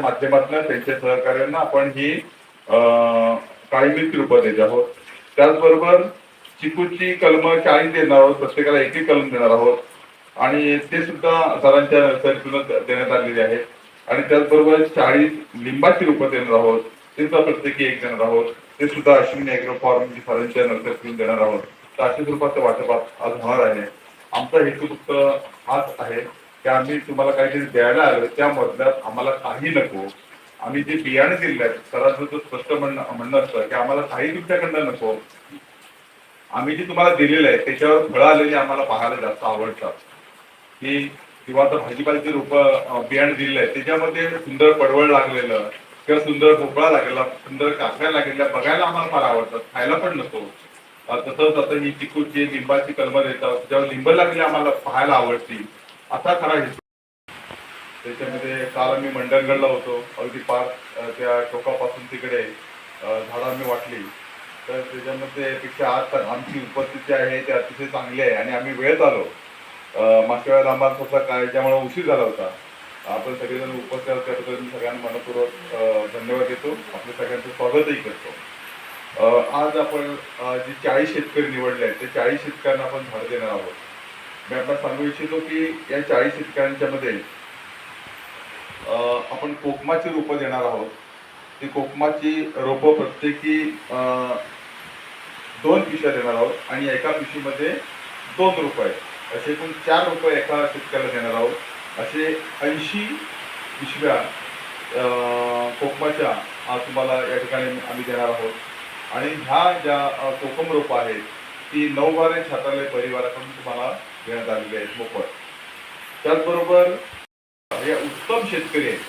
त्यांच्या माध्यमातून त्यांच्या सहकार्यांना आपण ही अं, रूप देत आहोत. त्याचबरोबर चिकूची कलम चाळीस देणार आहोत प्रत्येकाला एक एक कलम देणार आहोत. आणि ते सुद्धा सरांच्या नर्सरीतूनच देण्यात आलेले आहे आणि त्याचबरोबर चाळीस लिंबाची रूप देणार आहोत. ते सुद्धा प्रत्येकी एक देणार आहोत. ते सुद्धा अश्विनी अॅग्रो फॉर्म सरांच्या नर्सरीतून देणार आहोत. तर अशा स्वरूपाचं वाटप आज आज होणार आहे. आमचा हेतू फक्त हाच आहे. की आम्ही तुम्हाला काहीतरी द्यायला आलो त्या मधल्यात आम्हाला काही नको. आम्ही जे बियाणे दिले आहेत सरांचं जो स्पष्ट म्हणणं म्हणणं असतं की आम्हाला काही तुमच्याकडनं नको. आम्ही जे तुम्हाला दिलेलं आहे त्याच्यावर फळं आलेली आम्हाला पाहायला जास्त आवडतात. की किंवा आता भाजीपाल्याचे रोप बियाणे दिलेलं आहे त्याच्यामध्ये सुंदर पडवळ लागलेलं किंवा सुंदर भोपळा लागलेला सुंदर काकड्या लागलेल्या बघायला आम्हाला फार आवडतात खायला पण नको. तसंच आता ही चिकूची लिंबाची कलमं देतात त्याच्यावर लिंब लागली आम्हाला पाहायला आवडती आता खरा त्याच्यामध्ये काल आम्ही मंडणगडला होतो. अगदी पार त्या टोकापासून तिकडे झाडं आम्ही वाटली. तर त्याच्यामध्ये पेक्षा आज तर आमची उपस्थिती आहे ते अतिशय चांगली आहे. आणि आम्ही वेळेत आलो. मागच्या वेळेला आम्हाला थोडसा काय ज्यामुळे उशीर झाला होता. आपण सगळेजण उपस्थित आहोत त्याबद्दल मी सगळ्यांना मनपूर्वक धन्यवाद देतो. आपल्या सगळ्यांचं स्वागतही करतो. आज आपण जे चाळीस शेतकरी निवडले आहेत ते चाळीस शेतकऱ्यांना आपण झाड देणार आहोत. मी आपला सांगू इच्छितो की या चाळीस शेतकऱ्यांच्या मध्ये आपण कोकमाची रोपं देणार आहोत. ती कोकमाची रोपं प्रत्येकी दोन पिशव्या देणार आहोत आणि एका पिशवीमध्ये दोन रुपये असे एकूण चार रुपये एका शेतकऱ्याला देणार आहोत. असे ऐंशी पिशव्या अं, कोकमाच्या तुम्हाला या ठिकाणी आम्ही देणार आहोत. आणि ह्या ज्या कोकम रोपं आहेत ती नऊ बारे छात्रालय परिवाराकडून तुम्हाला घेण्यात आलेले आहेत मोफत. त्याचबरोबर हे उत्तम शेतकरी आहेत.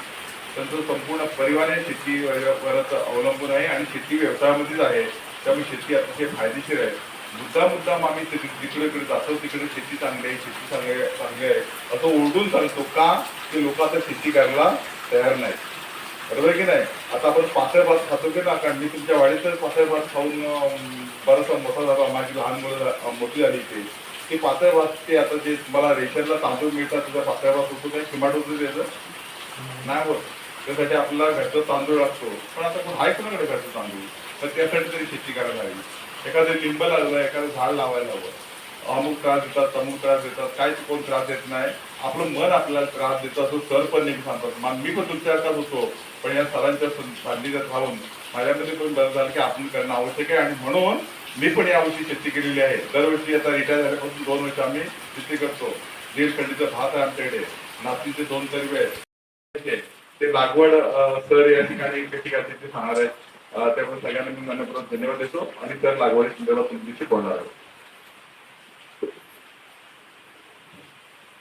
त्यांचं संपूर्ण परिवार हे शेतीवरच अवलंबून आहे आणि शेती व्यवसायामध्येच आहे. त्यामुळे शेती अतिशय फायदेशीर आहे. मुद्दा मुद्दाम आम्ही तिकडे तिकडे जातो तिकडे शेती चांगली आहे शेती चांगली आहे चांगली आहे. असं ओरडून सांगतो का ते लोक आता शेती करायला तयार नाहीत. बरोबर आहे की नाही? आता आपण पातळ भात खातो की ना कारण मी तुमच्या वाडीतच पातळ भात खाऊन बराचसा मोठा झाला माझी लहान मुलं मोठी झाली ते ते पातळ भात ते आता जे मला रेशनला तांदूळ मिळतात तुझा पातळ भात होतो काही किंमत होतो त्याचं नाही होत. त्यासाठी आपल्याला घरचा तांदूळ लागतो. पण आता कोण आहे कोणाकडे घरचं तांदूळ? तर त्यासाठी तरी शेती करायला हवी एखादं लिंब लागलं एखादं झाड लावायला हवं. अमुक त्रास देतात तमुक त्रास देतात काहीच कोण त्रास देत नाही. आपलं मन आपल्याला त्रास देतं असं सर पण नेहमी सांगतात मी पण तुमच्या हातात होतो पण या सरांच्या सं- सान्निध्यात राहून माझ्यामध्ये पण बरं झालं की आपण करणं आवश्यक आहे आणि म्हणून मी पण यावर्षी शेती केलेली आहे. दरवर्षी आता रिटायर झाल्यापासून दोन वर्ष आम्ही शेती करतो. दीड खंडीचा भात आहे आमच्याकडे. नातीचे दोन तरी आहेत. ते लागवड सर या ठिकाणी कशी करते ते सांगणार आहेत. त्यामुळे सगळ्यांना मी मनपूर्वक धन्यवाद देतो आणि सर लागवडी संदर्भात तुमची शिकवणार आहे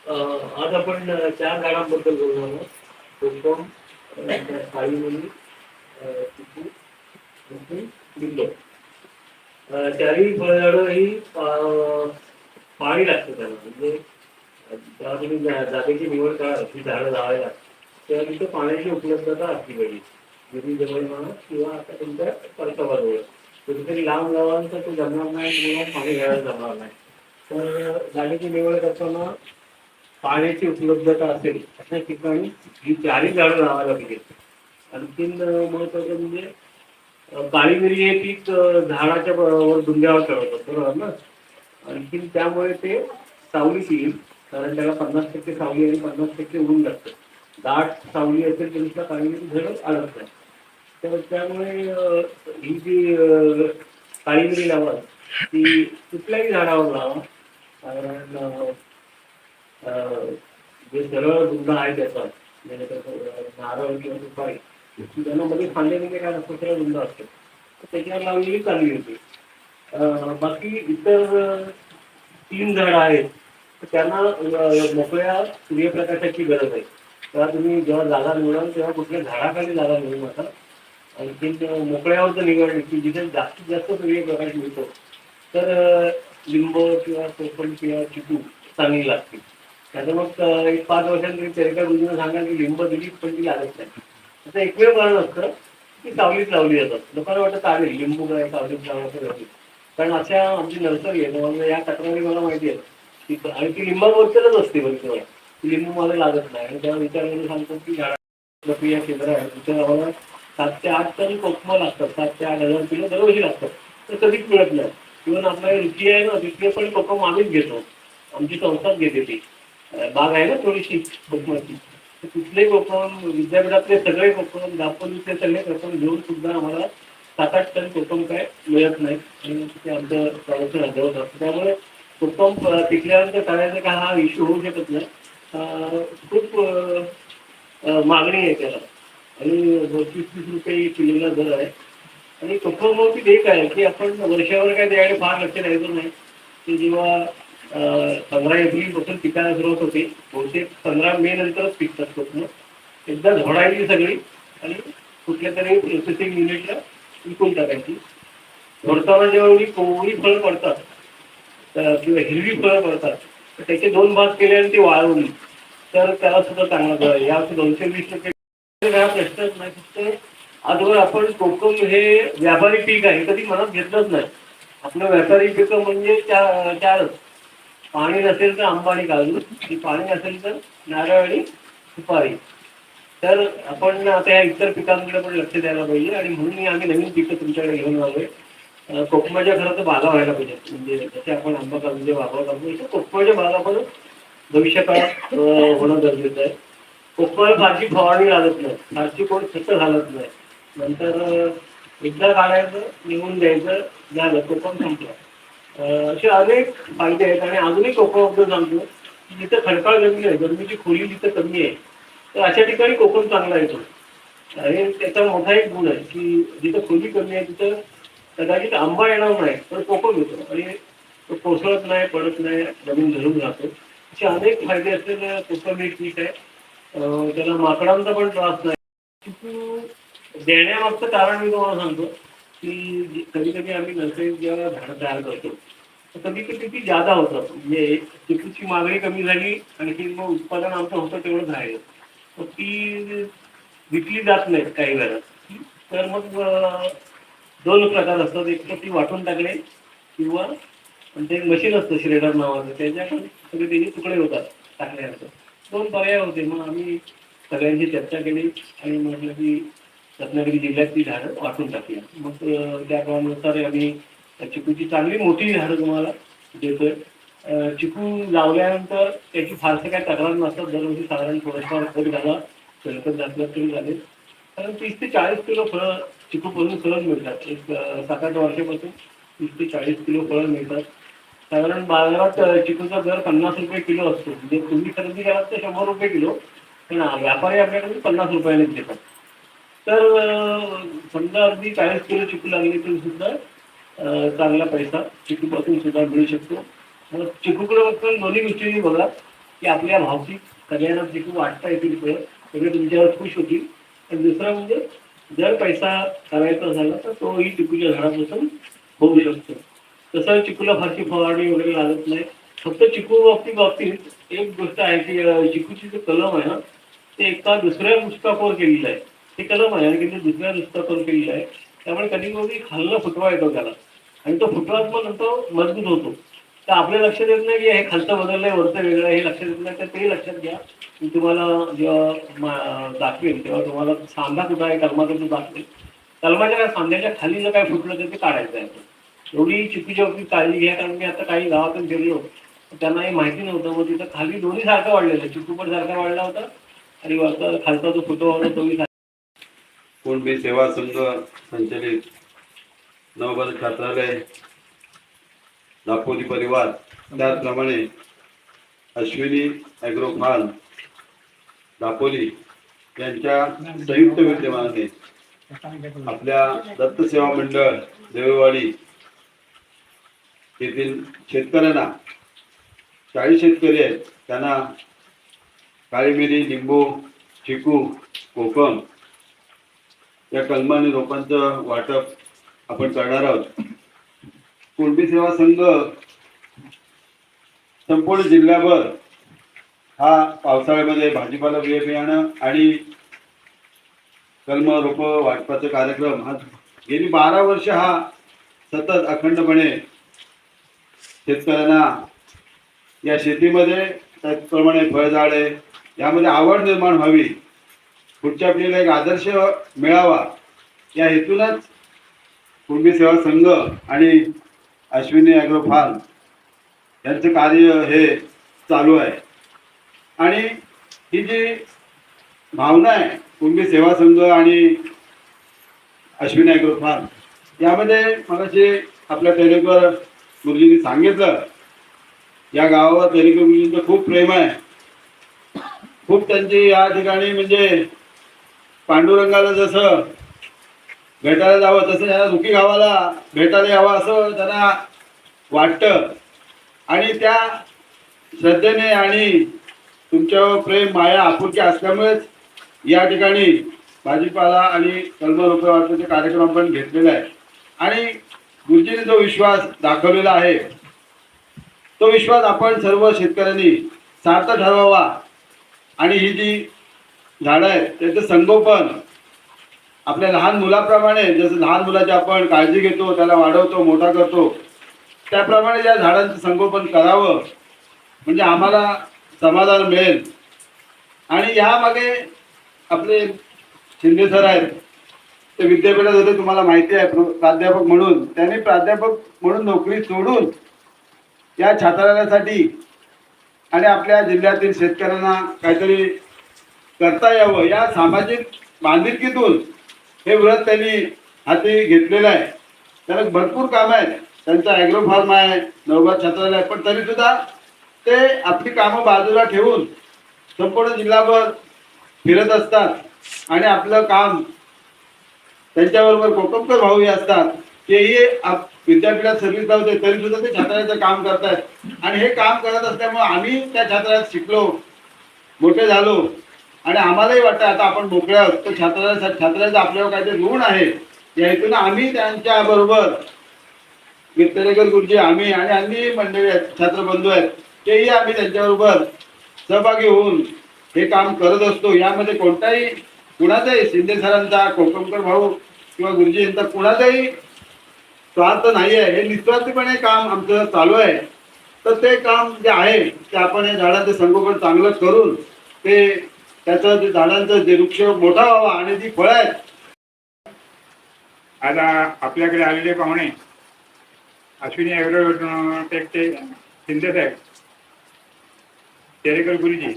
अं, आज आपण चार झाडांबद्दल बोलणार आहोत. कोकम चिकू आणि लिंब अं, फळझाडं ही पाणी लागतं त्याला. म्हणजे जेव्हा तुम्ही जागेची निवड करा ही झाडं लावायला तेव्हा तिथं पाण्याची उपलब्धता असली पाहिजे. जरी जवळ म्हणा किंवा आता तुमच्या परसबाजवळ कुठेतरी लांब लावाल तर ते जमणार नाही किंवा पाणी घ्यायला जमणार नाही. तर जागेची निवड करताना पाण्याची उपलब्धता असेल अशा ठिकाणी ही चारही झाडं लावायला पाहिजे आणखीन महत्वाचं म्हणजे काळी मिरी हे पीक झाडाच्या वर डुंग्यावर चढवतात बरोबर ना? आणखीन त्यामुळे ते सावलीत येईल कारण त्याला पन्नास टक्के सावली आणि पन्नास टक्के ऊन लागतं दाट सावली असेल तर नुसतं काळी मिरी झाडं अडत नाही. तर त्यामुळे ही जी काळीमिरी काळी मिरी लावा ती कुठल्याही झाडावर लावा कारण जे सरळ बुंदा आहे त्याचा म्हणजे नारळ किंवा सुपारी मध्ये फांदे म्हणजे काय नसतं सरळ बुंदा असतो. तर त्याच्यावर लावलेली चांगली होती. बाकी इतर तीन झाड आहेत. तर त्यांना मोकळ्या सूर्यप्रकाशाची गरज आहे. तेव्हा तुम्ही जेव्हा जागा निवडाल तेव्हा कुठल्या झाडाखाली जागा निवडू नका. आणखी मोकळ्यावर जर निवडली की जिथे जास्तीत जास्त सूर्यप्रकाश मिळतो तर लिंब किंवा कोकण किंवा चिटू चांगली लागतील. त्याचं मग एक पाच वर्षांनी तेरका गुरुजीनं सांगा की लिंब दिली पण ती लागत नाही. त्याचं एकमेव कारण असतं की सावलीत लावली जातात लोकांना वाटतं चालेल लिंबू काय सावलीत लावण्याचं कारण अशा आमची नर्सरी आहे त्यामुळे या तक्रारी मला माहिती आहे की आणि ती लिंबाबरोबरच असते बघ ती लिंबू मला लागत नाही. आणि तेव्हा विचारायला सांगतो की झाडा प्रक्रिया केंद्र आहे. तिथे आम्हाला सात ते आठ टन कोकमा लागतात. सात ते आठ हजार किलो दरवर्षी लागतात. तर कधीच मिळत नाही. इव्हन आपल्याला रुची आहे ना तिथे पण कोकम आम्हीच घेतो. आमची संस्थाच घेते ती. बाग आहे ना थोडीशी कोकमाची. कुठलेही तिथले कोकम विद्यापीठातले सगळे कोकम दापोलीचे सगळे कोकम घेऊन सुद्धा आम्हाला सात आठ टन कोकम काय मिळत नाही. आणि ते आमचं प्रॉडक्शन अर्धवट असतं त्यामुळे कोकम अं, पिकल्यानंतर करायचा का हा इश्यू होऊ शकत नाही. खूप मागणी आहे त्याला. आणि तीस तीस रुपये किलोला दर आहे. आणि कोकम एक आहे की आपण वर्षावर काय द्यायला फार लक्ष द्यायचं नाही. की जेव्हा पंधरा एप्रिलपासून पिकायला सुरुवात होते. बहुतेक पंधरा मे नंतरच पिकतात स्वप्न एकदा झोडायची सगळी आणि कुठल्या तरी प्रोसेसिंग युनिटला विकून टाकायची. झोडताना जेव्हा एवढी कोवळी फळं पडतात किंवा हिरवी फळं पडतात तर त्याचे दोन भाग केले आणि ती वाळवली तर त्याला सुद्धा चांगला या दोनशे वीस टक्के हा प्रश्नच नाही फक्त आजवर आपण कोकम हे व्यापारी पीक आहे कधी मनात घेतलंच नाही. आपलं व्यापारी पीक म्हणजे चार चारच. पाणी नसेल तर आंबा आणि काजू. आणि पाणी असेल तर नारळ आणि सुपारी. तर आपण आता या इतर पिकांकडे पण लक्ष द्यायला पाहिजे. आणि म्हणून आम्ही नवीन पिकं तुमच्याकडे घेऊन आलोय. कोकमाच्या खरं तर बागा व्हायला पाहिजे म्हणजे जसे आपण आंबा काजूचे बागा करतो इथे कोकमाच्या बागा पण भविष्यकाळात होणं गरजेचं आहे. कोकमाला फारशी फवारणी लागत नाही. फारशी कोण खत घालत नाही. नंतर एकदा काढायचं निघून द्यायचं झालं कोकम संपलं. असे अनेक फायदे आहेत आणि अजूनही कोकमाबद्दल सांगतो की जिथं खडकाळ जमीन आहे जमिनीची खोली जिथं कमी आहे तर अशा ठिकाणी कोकण चांगला येतो आणि त्याचा मोठा एक गुण आहे की जिथं खोली कमी आहे तिथं कदाचित आंबा येणार नाही पण कोकण येतो. आणि तो कोसळत नाही पडत नाही जमीन धरून राहतो. असे अनेक फायदे असलेलं कोकण हे पीक आहे. त्याला माकडांचा पण त्रास नाही. चिकू देण्यामागचं कारण मी तुम्हाला सांगतो की कधी कधी आम्ही नर्सरी जेव्हा झाडं तयार करतो. तर कधी कधी ती जादा होतं म्हणजे चिकूची मागणी कमी झाली आणखी मग उत्पादन आमचं होतं तेवढंच राहिलं तर ती विकली जात नाही काही वेळा. तर मग दोन प्रकार असतात. एक तर ती वाटून टाकणे किंवा आणि ते मशीन असतं श्रेडर नावाचं. त्याच्याकडे सगळे त्याचे तुकडे होतात टाकल्यानंतर दोन पर्याय होते. मग आम्ही सगळ्यांची चर्चा केली आणि म्हटलं की रत्नागिरी जिल्ह्यात ती झाडं वाटून टाकली मग त्या क्रमानुसार आम्ही चिकूची चांगली मोठी झाडं तुम्हाला देतोय. चिकू लावल्यानंतर त्याची फारसं काही तक्रार नसतात. दरवर्षी साधारण थोडंफार खत घाला शेणखत घातलं तरी झाले कारण तीस ते चाळीस किलो फळं चिकूपासून सहज मिळतात. एक सात आठ वर्षापासून तीस ते चाळीस किलो फळं मिळतात. साधारण बाजारात चिकूचा दर पन्नास रुपये किलो असतो. म्हणजे तुम्ही खरेदी कराल तर शंभर रुपये किलो पण व्यापारी आपल्याकडे पन्नास रुपयानेच देतात. तर समजा अगदी चाळीस किलो चिकू लागली तरी सुद्धा चांगला पैसा चिकूपासून सुद्धा मिळू शकतो. मग चिकूकडे बघताना दोन्ही गोष्टी बघा की आपल्या भावतिक सगळ्यांना चिकू वाटता येतील पुढे सगळे तुमच्यावर खुश होतील. आणि दुसरा म्हणजे जर पैसा करायचा झाला तर तोही चिकूच्या झाडापासून होऊ शकतो. तसं चिकूला फारशी फवारणी वगैरे लागत नाही. फक्त चिकू बाबती बाबतीत एक गोष्ट आहे की चिकूची जे कलम आहे ना ते एका दुसऱ्या पुस्तकावर केलेलं आहे. ते कलम आहे आणि दुसऱ्या पुस्तकावर केलेलं आहे. त्यामुळे कधी कधी खाल्लं फुटवा येतो त्याला. आणि तो फुटवा पण नंतर मजबूत होतो. तर आपल्या लक्षात येत नाही की हे खालचं बदललंय वरचं वेगळं हे लक्षात येत नाही तर ते लक्षात घ्या. मी तुम्हाला जेव्हा दाखवेल तेव्हा तुम्हाला सांधा कुठं आहे कलमाचा तो दाखवेल. कलमाच्या काय सांध्याच्या खाली जर काय फुटलं तर ते काढायचं आहे. एवढी चुकीच्या बाबतीत काळजी घ्या कारण मी आता काही गावातून गेलो त्यांना हे माहिती नव्हतं मग तिथं खाली दोन्ही सारखं वाढलेलं चिकू पण सारखा वाढला होता आणि वरचा खालचा जो फुटवा होता तोही सारखा. सेवा संघ संचलित नवबल छात्रालय दापोली परिवार त्याचप्रमाणे अश्विनी अॅग्रो फार्म दापोली यांच्या संयुक्त विद्यमानाने आपल्या दत्त सेवा मंडळ देववाडी येथील शेतकऱ्यांना चाळीस शेतकरी आहेत त्यांना काळी मिरी लिंबू चिकू कोकम या कलमाने रोपांचं वाटप आपण करणार आहोत. कुणबी सेवा संघ संपूर्ण जिल्ह्याभर हा पावसाळ्यामध्ये भाजीपाला बिया बियाणं आणि कलम रोप वाटपाचा कार्यक्रम हा गेली बारा वर्ष हा सतत अखंडपणे शेतकऱ्यांना या शेतीमध्ये त्याचप्रमाणे फळझाडे यामध्ये आवड निर्माण व्हावी. पुढच्या पिढीला एक आदर्श मिळावा या हेतूनच कुणबी सेवा संघ आणि अश्विनी ॲग्रो फार्म यांचं कार्य हे चालू आहे. आणि ही जी भावना आहे कुणबी सेवा संघ आणि अश्विनी ॲग्रो फार्म यामध्ये मला जे आपल्या टेरेकर गुरुजींनी सांगितलं या गावावर टेरेकर गुरुजींचं खूप प्रेम आहे. खूप त्यांची या ठिकाणी म्हणजे पांडुरंगाला जसं भेटायला जावं तसं त्यांना रुकी गावाला भेटायला यावं असं त्यांना वाटतं. आणि त्या श्रद्धेने आणि तुमच्यावर प्रेम माया आपुलकी असल्यामुळेच या ठिकाणी भाजीपाला आणि कलम रोपे वाटपाचे कार्यक्रम आपण घेतलेला आहे. आणि गुरुजीने जो विश्वास दाखवलेला आहे तो विश्वास आपण सर्व शेतकऱ्यांनी सार्थ ठरवावा. आणि ही जी झाडं आहेत त्याचं संगोपन आपल्या लहान मुलाप्रमाणे जसं लहान मुलाची आपण काळजी घेतो त्याला वाढवतो मोठा करतो त्याप्रमाणे या झाडांचं संगोपन करावं. म्हणजे आम्हाला समाधान मिळेल. आणि यामागे आपले शिंदे सर आहेत ते विद्यापीठात होते तुम्हाला माहिती आहे प्र- प्राध्यापक म्हणून. त्यांनी प्राध्यापक म्हणून नोकरी सोडून या छात्रालयासाठी आणि आपल्या जिल्ह्यातील शेतकऱ्यांना काहीतरी करता यावं. या सामाजिक बांधिलकीतून हे व्रत त्यांनी हाती घेतलेलं आहे. त्याला भरपूर काम आहेत. त्यांचा ॲग्रो फार्म आहे नवगाव छात्रालय आहे. पण तरी सुद्धा ते आपली कामं बाजूला ठेवून संपूर्ण जिल्हाभर फिरत असतात. आणि आपलं काम त्यांच्याबरोबर कोकमकर भाऊही असतात. तेही आप- विद्यापीठात सर्व्हिस लावते तरी सुद्धा ते छात्राचं काम करतायत. आणि हे काम करत असल्यामुळे आम्ही त्या छात्रात शिकलो. मोठे झालो. आणि आम्हालाही वाटतं आता आपण मोकळे आहोत. तर छात्रालयासाठी छात्राचं आपल्यावर काहीतरी ऋण आहे. या हेतून आम्ही त्यांच्या बरोबर वित्तरेकर गुरुजी आम्ही आणि अन्य मंडळी आहेत छात्रबंधू आहेत तेही आम्ही त्यांच्याबरोबर सहभागी होऊन हे काम करत असतो. यामध्ये कोणताही कुणाचाही शिंदे सरांचा कोकमकर भाऊ किंवा गुरुजी यांचा कुणाचाही स्वार्थ नाही आहे हे निस्वार्थीपणे काम आमचं चालू आहे. तर ते काम जे आहे ते आपण या झाडांचं संगोपन चांगलं करून ते त्याचा ते झाडांचा जे वृक्ष मोठा व्हावा आणि ती फळ आहेत. आज आपल्याकडे आलेले पाहुणे अश्विनी ॲग्रोटेकचे शिंदे साहेब तेरेकर गुरुजी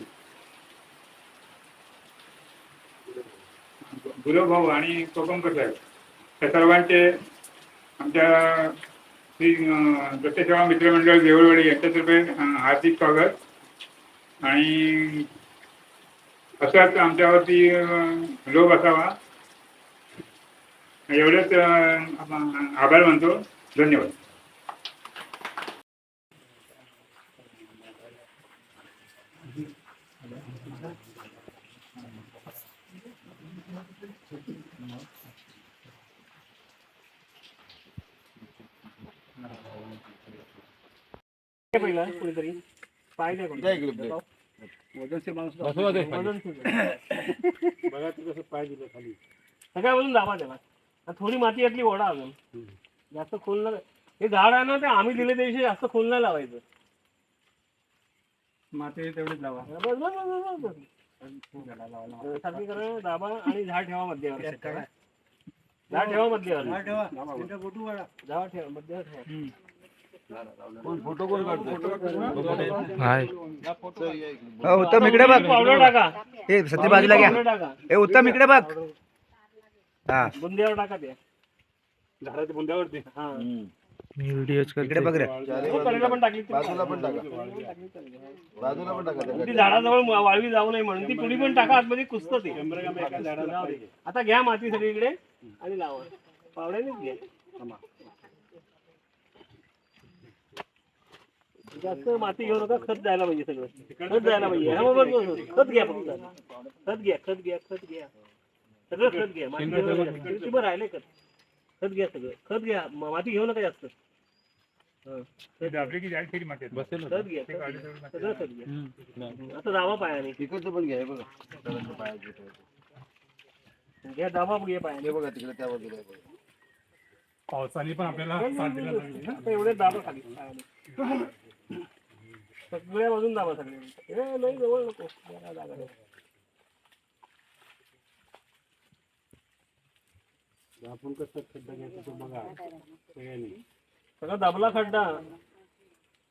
गुलाब भाऊ आणि कोकमकर साहेब त्या सर्वांचे आमच्या श्री दत्तसेवा मित्रमंडळ देवळवाडी यांच्यातर्फे हार्दिक स्वागत आणि असाच आमच्यावरती लोभ असावा. एवढंच आभार मानतो. धन्यवाद. पहिला कुणीतरी पाय द्या कोणी. वजनशीर माणूस वजनशीर. बघा तू कसं पाय दिलं खाली. सगळ्या बाजून दाबा त्याला. आणि थोडी माती यातली ओढा अजून. जास्त खोल न हे झाड आहे ना ते आम्ही दिले त्या दिवशी जास्त खोल नाही लावायचं. माते तेवढेच लावा. बस बस बस बस बस. सारखी करा दाबा आणि झाड ठेवा मध्यवर झाड ठेवा मध्यवर झाड ठेवा. मध्यवर ठेवा फोटो कोण उत्तम इकडे बघ. पावडर टाका. हे सध्या बाजूला घ्या. हे उत्तम इकडे बघ. हा. बुंद्यावर टाका ते. झाडाच्या बुंद्यावरती. हा. इकडे बघ रे. हो, बाजूला पण चालेल. टाका. बाजूला पण टाका. ती झाडाजवळ वाळवी जाऊ नये म्हणून. ती पुढी पण टाका आतमध्ये कुसतं ते. आता घ्या माती सगळीकडे आणि लावा. पावड्यानेच घ्या. जास्त माती घेऊ नका खत जायला पाहिजे सगळं. खत जायला पाहिजे. हा. खत घ्या फक्त. खत घ्या खत घ्या खत घ्या. सगळं खत घ्या. माती राहिले खत. खत घ्या सगळं. खत घ्या. माती घेऊ नका जास्त. हा. आता दावा पायाने. तिकडचं पण घ्या बघा. घ्या दाबा घ्या पायाने. बघा तिकडे त्या बाजूला पावसाने पण आपल्याला साथ दिला. पाहिजे. एवढे दाबा खाली. सगळ्या बाजून दाबा सगळे. ए, नाही जवळ नको. जरा जागा. आपण कसं खड्डा घ्यायचा तो बघा. सगळ्यांनी. सगळा दाबला खड्डा.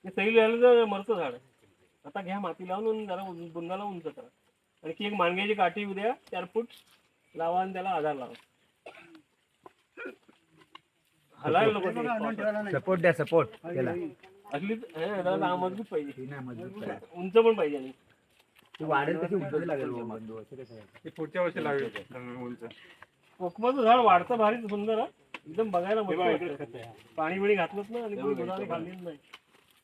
ते सैल यायला तर मरतं झाड. आता घ्या माती लावून आणि जरा उं- बुंदाला उंच करा. आणखी एक मांग्याची काठी उद्या चार फूट लावा आणि त्याला आधार लावा. हलायला नको ते. पावसात. सपोर्ट द्या सपोर्ट. त्याला असली हे, लांब मजबूत पाहिजे उंच पण पाहिजे आणि ती वाढेल तशी उंचच लागेल बंधू असं कसं आहे? ते पुढच्या वर्षी लावेल उंच कोकमाचं झाड वाढतं भारी सुंदर हा. एकदम बघायला मस्त वाटतं. पाणी बिणी घातलंच ना आणि कोणी गुराने खाल्लेलं नाही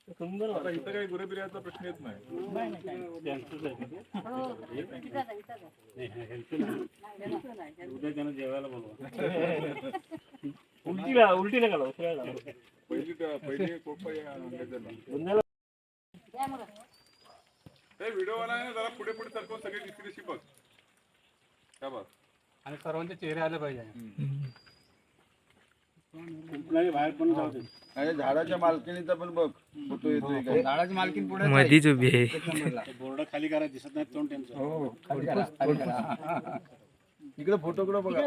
ते सुंदर आता वाटतं. इथं काही गुरेबिऱ्याचा प्रश्न येत नाही त्यांचंच आहे का ते? नाही, ह्यांचं नाही. उद्या त्यांना जेवायला बोलवा उलटी ला- उलटी नका लावू सरळ लावा. पहिली पहिली कोपा या अंगाच्याला. बुंद्याला हे व्हिडिओ वाला आहे ना जरा पुढे पुढे सरकवून सगळे दिसतील बघ का बघ आणि सर्वांचे चेहरे आले पाहिजे. कुठलाही बाहेर पण जाऊ दे आणि झाडाच्या मालकिनीचा पण बघ फोटो येतोय काय झाडाची मालकीन पुढे मधीच उभी आहे. ते बोर्ड खाली करा दिसत नाही तोंड त्यांचं. इकडे फोटो कडे बघा.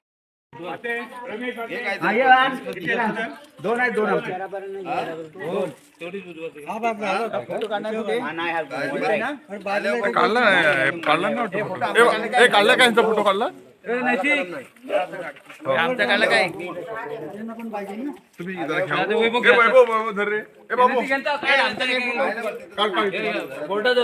काढला काढला ना काढला काय फोटो काढला काढलं काय तुम्ही धर रे. ए, बाबू. काढ.